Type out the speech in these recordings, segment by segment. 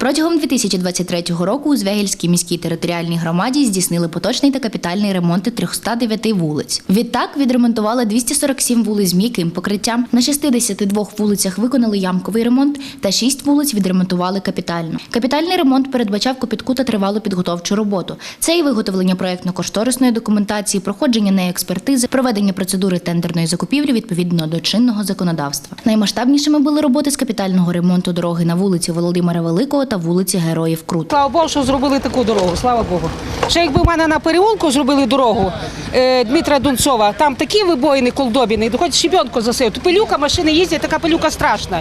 Протягом 2023 року у Звягільській міській територіальній громаді здійснили поточний та капітальний ремонти 309 вулиць. Відтак відремонтували 247 вулиць з м'яким покриттям. На 62 вулицях виконали ямковий ремонт та 6 вулиць відремонтували капітально. Капітальний ремонт передбачав копітку та тривалу підготовчу роботу. Це і виготовлення проектно-кошторисної документації, проходження неї експертизи, проведення процедури тендерної закупівлі відповідно до чинного законодавства. Наймасштабнішими були роботи з капітального ремонту дороги на вулиці Володимира Великого та вулиці Героїв Крут. Слава Богу, що зробили таку дорогу, слава Богу. Ще якби в мене на переулку зробили дорогу е, Дмитра Дунцова, там такі вибоїни колдобіни, хоч щебенку засив, то пилюка, машини їздять, така пилюка страшна.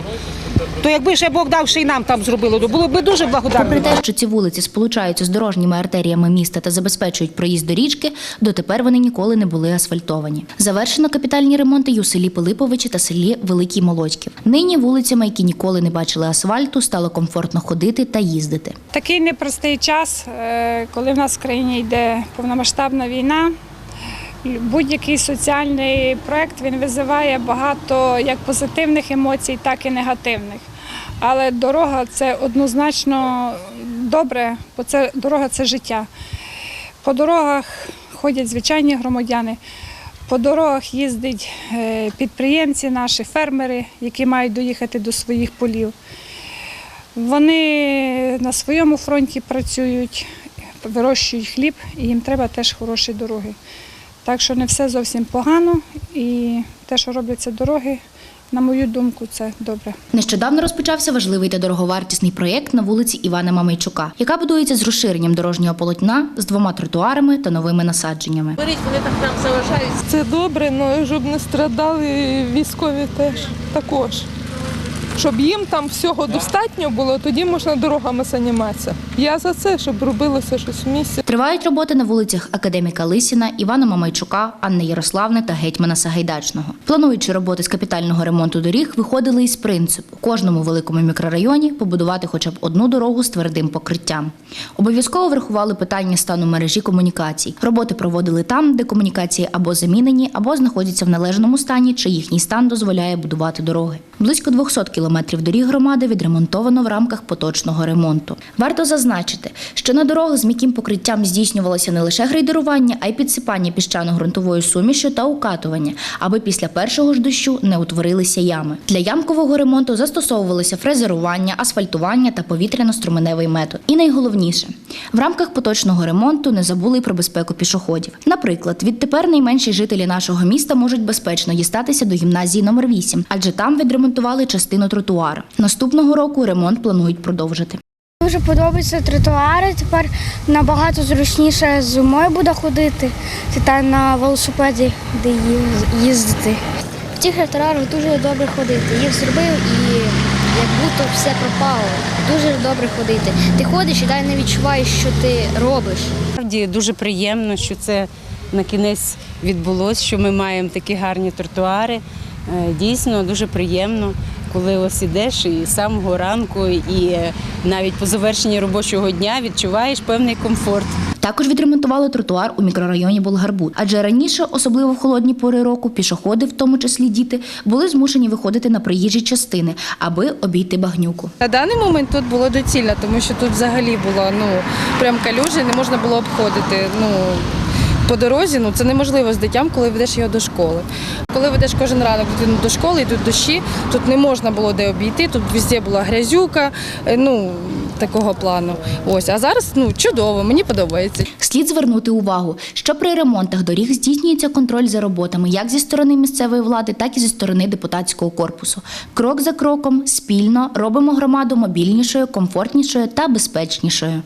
То якби ще Бог дав, ще й нам там зробили, то було б дуже Попри благодарно. те, що ці вулиці сполучаються з дорожніми артеріями міста та забезпечують проїзд до річки, дотепер вони ніколи не були асфальтовані. Завершено капітальні ремонти й у селі Пилиповичі та селі Великий Молодьків. Нині вулицями, які ніколи не бачили асфальту, стало комфортно ходити та їздити. Такий непростий час, е, коли в нас в країні йде повномасштабна війна. Будь-який соціальний проект він визиває багато як позитивних емоцій, так і негативних. Але дорога це однозначно добре, бо це дорога це життя. По дорогах ходять звичайні громадяни, по дорогах їздять е, підприємці, наші фермери, які мають доїхати до своїх полів. Вони на своєму фронті працюють, вирощують хліб, і їм треба теж хороші дороги. Так що не все зовсім погано, і те, що робляться дороги, на мою думку, це добре. Нещодавно розпочався важливий та дороговартісний проєкт на вулиці Івана Мамайчука, яка будується з розширенням дорожнього полотна з двома тротуарами та новими насадженнями. Це добре, але щоб не страдали військові теж також. Щоб їм там всього достатньо було, тоді можна дорогами займатися. Я за це, щоб робилося щось в місті. Тривають роботи на вулицях Академіка Лисіна, Івана Мамайчука, Анни Ярославни та гетьмана Сагайдачного. Плануючи роботи з капітального ремонту доріг, виходили із принципу кожному великому мікрорайоні побудувати хоча б одну дорогу з твердим покриттям. Обов'язково врахували питання стану мережі комунікацій. Роботи проводили там, де комунікації або замінені, або знаходяться в належному стані, чи їхній стан дозволяє будувати дороги. Близько 200 кілометрів доріг громади відремонтовано в рамках поточного ремонту. Варто зазначити, що на дорогах з м'яким покриттям здійснювалося не лише грейдерування, а й підсипання піщано-ґрунтовою сумішю та укатування, аби після першого ж дощу не утворилися ями. Для ямкового ремонту застосовувалося фрезерування, асфальтування та повітряно-струменевий метод. І найголовніше, в рамках поточного ремонту не забули й про безпеку пішоходів. Наприклад, відтепер найменші жителі нашого міста можуть безпечно дістатися до гімназії номер 8, адже там відремонтували частину тротуару. Наступного року ремонт планують продовжити. Дуже подобаються тротуари. Тепер набагато зручніше зимою буде ходити та на велосипеді де їз- їздити. В цих тротуарах дуже добре ходити. Їх зробив і як будто все пропало. Дуже добре ходити. Ти ходиш і далі не відчуваєш, що ти робиш. Справді дуже приємно, що це на кінець відбулося, що ми маємо такі гарні тротуари. Е, Дійсно, дуже приємно, коли ось ідеш і з самого ранку, і навіть по завершенні робочого дня відчуваєш певний комфорт. Також відремонтували тротуар у мікрорайоні Болгарбут. Адже раніше, особливо в холодні пори року, пішоходи, в тому числі діти, були змушені виходити на проїжджі частини, аби обійти багнюку. На даний момент тут було доцільно, тому що тут взагалі було ну прям калюжі, не можна було обходити. Ну по дорозі ну це неможливо з дитям, коли ведеш його до школи. Коли ведеш кожен ранок до школи, йдуть дощі, тут не можна було де обійти, тут везде була грязюка, е, ну такого плану. Ось, а зараз ну чудово, мені подобається. Слід звернути увагу, що при ремонтах доріг здійснюється контроль за роботами як зі сторони місцевої влади, так і зі сторони депутатського корпусу. Крок за кроком спільно робимо громаду мобільнішою, комфортнішою та безпечнішою.